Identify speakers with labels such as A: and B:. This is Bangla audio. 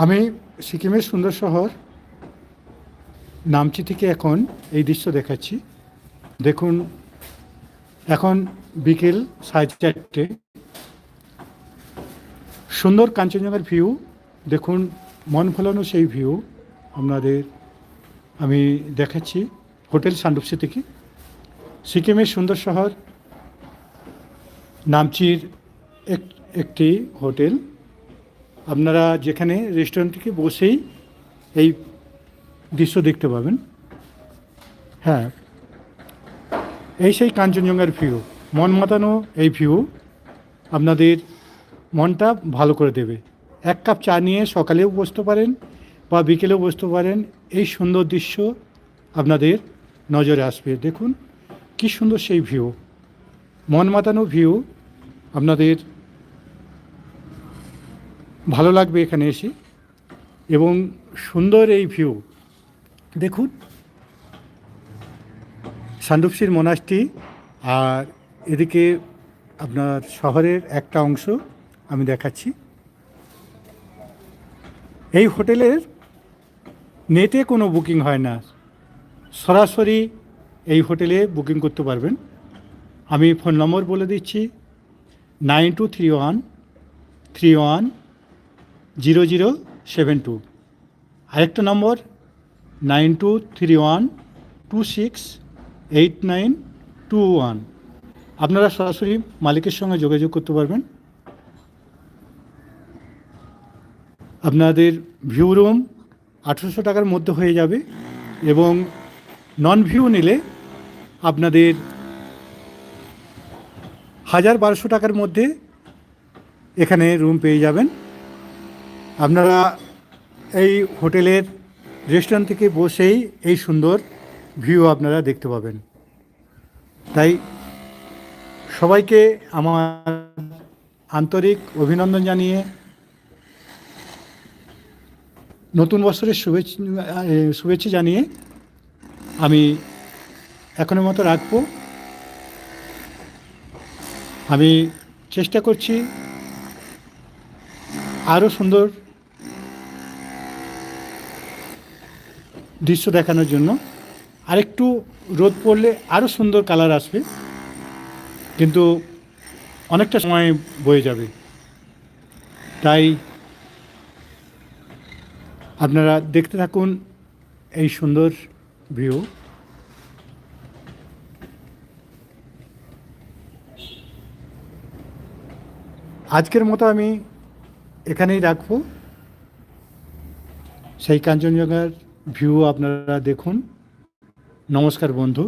A: আমি সিকিমের সুন্দর শহর নামচি থেকে এখন এই দৃশ্য দেখাচ্ছি। দেখুন, এখন বিকেল সাড়ে চারটে। সুন্দর কাঞ্চনজঙ্ঘার ভিউ দেখুন, মন ভোলানো সেই ভিউ আপনাদের আমি দেখাচ্ছি হোটেল সান্ডুপসি থেকে সিকিমের সুন্দর শহর, নামচির এক, একটি হোটেল। আপনারা যেখানে রেস্টুরেন্ট থেকে বসেই এই দৃশ্য দেখতে পাবেন। হ্যাঁ এই সেই কাঞ্চনজঙ্ঘার ভিউ মন মাতানো এই ভিউ আপনাদের মনটা ভালো করে দেবে। এক কাপ চা নিয়ে সকালেও বসতে পারেন বা বিকেলেও বসতে পারেন, এই সুন্দর দৃশ্য আপনাদের নজরে আসবে। দেখুন, কি সুন্দর সেই ভিউ মন মাতানো ভিউ আপনাদের ভালো লাগবে এখানে এসে। এবং সুন্দর এই ভিউ দেখুন সান্ডুপসির মোনাস্টি আর এদিকে আপনার শহরের একটা অংশ আমি দেখাচ্ছি। এই হোটেলের নেটে কোনো বুকিং হয় না। সরাসরি এই হোটেলে বুকিং করতে পারবেন। আমি ফোন নম্বর বলে দিচ্ছি, nine two three one three one zero zero seven two. আরেকটা number, nine two three one, two six eight nine two one. আপনারা সরাসরি মালিকের সঙ্গে যোগাযোগ করতে পারবেন। আপনাদের ভিউ রুম আঠেরোশো টাকার মধ্যে হয়ে যাবে এবং নন ভিউ নিলে আপনাদের হাজার বারোশো টাকার মধ্যে এখানে রুম পেয়ে যাবেন। আপনারা এই হোটেলের রেস্টুরেন্ট থেকে বসেই এই সুন্দর ভিউ আপনারা দেখতে পাবেন। তাই সবাইকে আমার আন্তরিক অভিনন্দন জানিয়ে নতুন বছরের শুভেচ্ছা শুভেচ্ছা জানিয়ে আমি এখনের মতো রাখব। আমি চেষ্টা করছি আরও সুন্দর দৃশ্য দেখানোর জন্য। আরেকটু রোদ পড়লে আরও সুন্দর কালার আসবে, কিন্তু অনেকটা সময় বয়ে যাবে। তাই আপনারা দেখতে থাকুন এই সুন্দর ভিউ। আজকের মতো আমি এখানেই রাখব। সেই কাঞ্চনজঙ্ঘার ভিউ আপনারা দেখুন। নমস্কার বন্ধু।